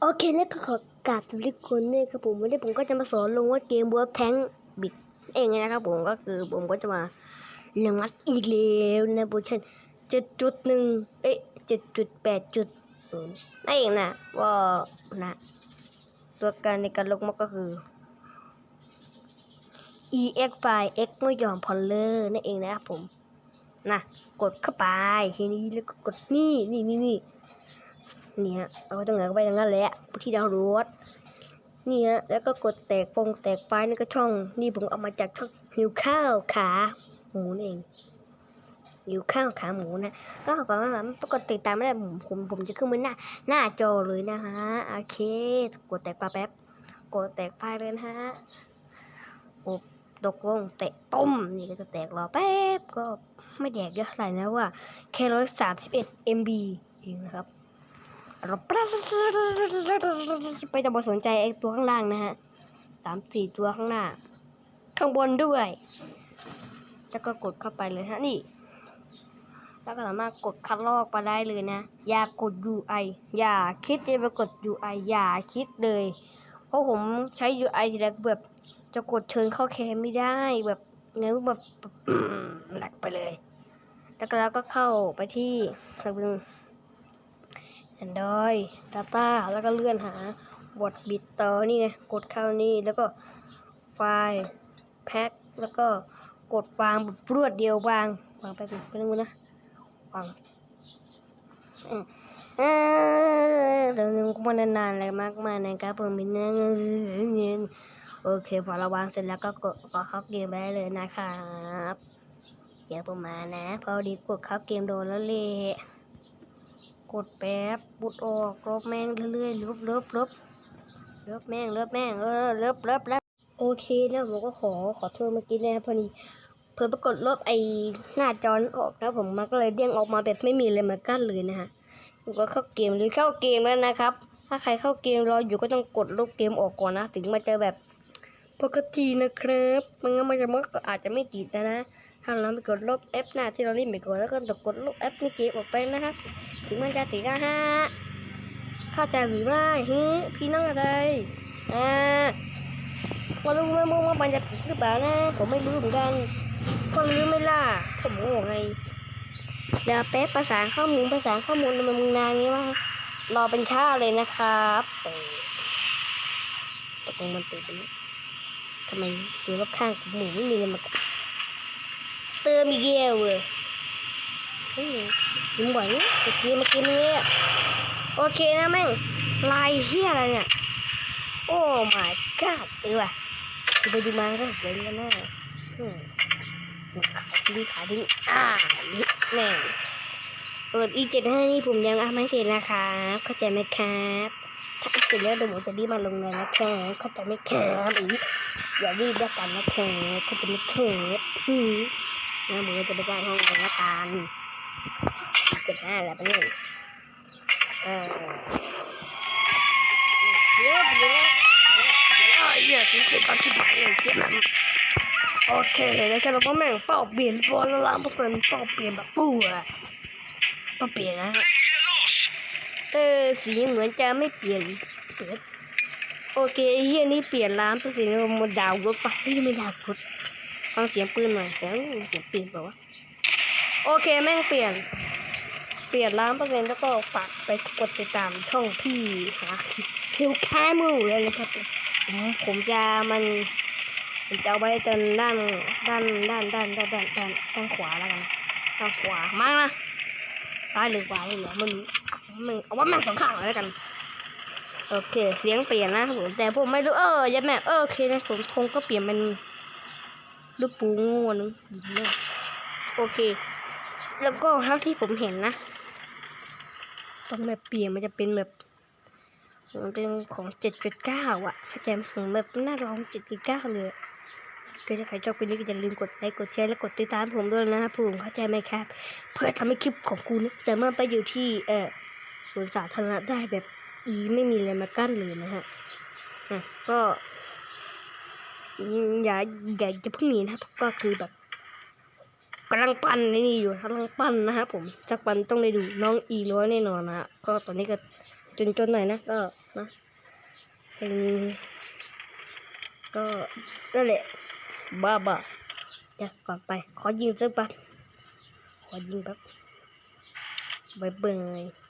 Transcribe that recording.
โอเคแล้วก็ขอกราบสวัสดีทุกคนด้วยครับผมวันนี้ผมก็จะมาสอนลงว่าเกม World Tank บิดเองนะครับผมก็คือผมก็จะมาเร่งมัดอีกแล้วนะโปรชั่นเจ็ดจุดหนึ่งเอ๊ะเจ็ดจุดแปดจุดศูนย์นั่นเองนะว่านะตัวการในการลงมัดก็คือ ex ไฟ x ไม่ยอมพอลเลอร์นั่นเองนะครับผม นะกดเข้าไปทีนี้แล้วก็กดนี่นี่นี่นี่นี่ฮะเอาไว้ตรงไหนก็ไปตรงนั้นแหละที่ดาวน์โหลดนี่ฮะแล้วก็กดแตกฟงแตกไฟนี่ก็ช่อง นี่ผมเอามาจากช่องหิวข้าวขาหมูนี่เองหิวข้าวขาหมูนะก็ขอความว่าปกดติดตามไม่ได้ผมผมผมจะขึ้นบนหน้า หน้าจอเลยนะฮะโอเค กดแตกปลาแป๊บ กดแตกไฟล์เลยนะฮะอบตกลงแตกต้มนี่ก็จะแตกรอแป๊บก็ ไม่แดกเยอะเท่าไหร่นะว่าแค่ร้อยสามสิบเอ็ด MB เองนะครับเราไปจะบสนใจไอ้ตัวข้างล่างนะฮะสามสี่ตัวข้างหน้า ข้างบนด้วย แล้วก็กดเข้าไปเลยฮะนี่ แล้วก็สามารถกดคัดลอกไปได้เลยนะ อย่ากด UI อย่าคิดจะไปกด UI อย่าคิดเลย เพราะผมใช้ UI ทีแรกแบบจะกดเชิญเข้าแคมไม่ได้แบบเงี้ยแบบหลักไปเลย แล้วก็แล้วก็เข้าไปที่ทาง Android Data แล้วก็เลื่อนหาบทบิดต่อนี่ไง กดเข้านี่ แล้วก็ไฟล์แพ็คแล้วก็กดวางแบบรวดเดียววาง วางไปเป็นเป็นงูนะวางเออเดี๋ยวนึงก็มานานๆเลยมากมายนะครับผมเป็นเงินโอเค พอเราวางเสร็จแล้วก็กดก็เข้าเกมได้เลยนะครับ เดี๋ยวผมมานะ พอดีกดเข้าเกมโดนแล้วเละกดแป๊บบุดออกลบแม่งเรื่อยๆลบลบลบลบแม่งลบแม่งเออลบลบลบโอเคแล้วผมก็ขอขอโทษเมื่อกี้นะครับพอดีเพิ่มปรากฏลบไอหน้าจอนออกแล้วผมมันก็เลยเด้งออกมาแบบไม่มีเลยมากั้นเลยนะฮะผมก็เข้าเกมหรือเข้าเกมแล้วนะครับ ถ้าใครเข้าเกมรออยู่ก็ต้องกดลบเกมออกก่อนนะ ถึงมาเจอแบบปกตินะครับมันงั้นมันจะมันก็อาจจะไม่ติดนะนะ ถ้าเราไปกดลบแอปหน้าที่เราเล่นไปก่อนแล้วก็ต้องกดลบแอปในเกมออกไปนะครับถึงมันจะติดนะฮะเข้าใจหรือไม่ฮึพี่น้องอะไรอ่าพอรู้ไหมว่ามันจะผิดหรือเปล่านะผมไม่รู้เหมือนกันพอรู้ไหม่ล่ะผมโง่ไงเดี๋ยวแป๊บประสานข้อมูลประสานข้อมูลมันนานนี้ว่ารอเป็นชาเลยนะครับตกลงมันติดไหมทำไมดูรอบข้างหมูไม่มีเลยมา เตอมีเ Dr. Miguel. Đúng vậy, cái kia mà kia nữa. Ok nha mấy, like share là nha. Oh my god, ừ à. Thì bây giờ mang ra đấy nha nè. Khả đi khả đi. À, biết nè. เปิดห้านี่ผมยังอะไม่เสร็จนะครับเข้าใจไหมครับถ้าเสร็จแล้วเดี๋ยวผมจะรีบมาลงเลยนะครับเข้าใจไหมครับอีอย่ารีบด้วยกันนะครับเข้าใจไหมครับ แล้วผมก็จะไปจ้างห้องเลยละกันเจ็ดห้าแล้วเป็นหนึ่งเออเดี๋ยวเดี๋ยวไอ้เหี้ยสิเจ็ดตอนที่ผ่านเลยเจ็ดนั้นโอเคแล้วฉันก็แม่งเป้าเปลี่ยนบอลละล้านเปอร์เซ็นต์เป้าเปลี่ยนแบบฟู่อะเป้าเปลี่ยนนะเออสีเหมือนจะไม่เปลี่ยนเปลี่ยน โอเคไอ้เหี้ยนี่เปลี่ยนล้านเปอร์เซ็นต์มันดาวรถไปไม่ดาวรถฟังเสียงปืนหน่อยเสียงเสียงปืนเปล่าวะโอเคแม่งเปลี่ยน เปลี่ยนล้านเปอร์เซ็นต์แล้วก็ฝากไปกดติดตามช่องพี่หาคลิปพิวแคมูเลยนะครับผมผมจะมันผมจะเอาไว้ตอนด้านด้านด้านด้านด้านด้านด้านด้านขวาแล้วกันด้านขวามากนะซ้ายหรือขวาหรือไมันมันเอาว่าแม่งสองข้างเลยแล้วกัน โอเค เสียงเปลี่ยนนะครับผมแต่ผมไม่รู้เออยัดแม่เออโอเคนะผมทงก็เปลี่ยนเป็นลูกปูงูนึงเนี่ยโอเค แล้วก็เท่าที่ผมเห็นนะตรงแบบเปลี่ยนมันจะเป็นแบบมันเป็นของเจ็ดจุดเก้าอะเข้าใจไหมผมแบบน่าลองเจ็ดจุดเก้าเลยก็ถ้าใครชอบคลิปนี้ก็อย่าลืมกดไลค์กดแชร์และกดติดตามผมด้วยนะครับผมเข้าใจไหมครับ เพื่อทำให้คลิปของคุณสามารถไปอยู่ที่เออสวนสาธารณะได้แบบ อีไม่มีอะไรมากั้นเลยนะฮะอะก็อย่าอย่าจะเพิ่งหนีนะครับก็คือแบบกำลังปั้นนี่อยู่กำลังปั้นนะครับผมสักวันต้องได้ดูน้องอีร้อยแน่นอนนะก็ตอนนี้ก็จนๆหน่อยนะก็นะเป็นก็นั่นแหละบ้าบ้าเดี๋ยวก่อนไป ขอยิงสักแป๊บขอยิงแป๊บบ๊ายบาย